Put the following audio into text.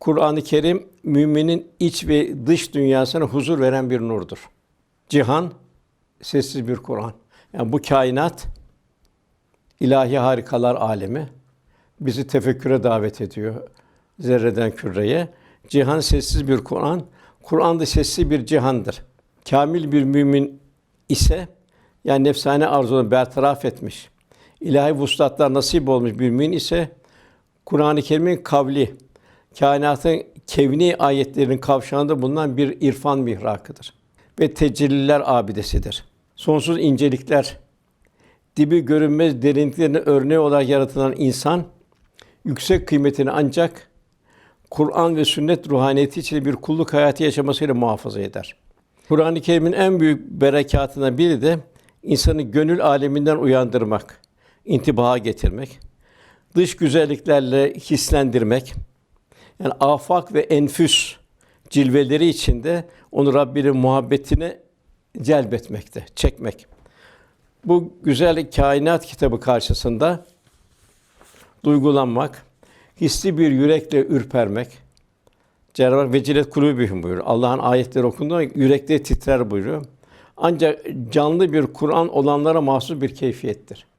Kur'an-ı Kerim müminin iç ve dış dünyasına huzur veren bir nurdur. Cihan sessiz bir Kur'an. Yani bu kainat ilahi harikalar alemi bizi tefekküre davet ediyor zerreden küreye. Cihan sessiz bir Kur'an. Kur'an da sessiz bir cihandır. Kamil bir mümin ise yani nefsane arzularını bertaraf etmiş, ilahi vuslatlar nasip olmuş bir mümin ise Kur'an-ı Kerim'in kavli, kainatın kevni ayetlerinin kavşağında bulunan bir irfan mihrakıdır ve tecelliler abidesidir. Sonsuz incelikler, dibi görünmez derinliklerine örneği olarak yaratılan insan yüksek kıymetini ancak Kur'an ve sünnet ruhaniyeti içinde bir kulluk hayatı yaşamasıyla muhafaza eder. Kur'an-ı Kerim'in en büyük berekatına biri de insanı gönül aleminden uyandırmak, intibaha getirmek, dış güzelliklerle hislendirmek, yani afak ve enfüs cilveleri içinde onu Rabbinin muhabbetine celbetmekte, çekmek. Bu güzel kainat kitabı karşısında duygulanmak, hisli bir yürekle ürpermek. Cenab-ı Hak vecilet kulûbihim buyuruyor. Allah'ın ayetleri okunduğunda yürekleri titrer buyuruyor. Ancak canlı bir Kur'an olanlara mahsus bir keyfiyettir.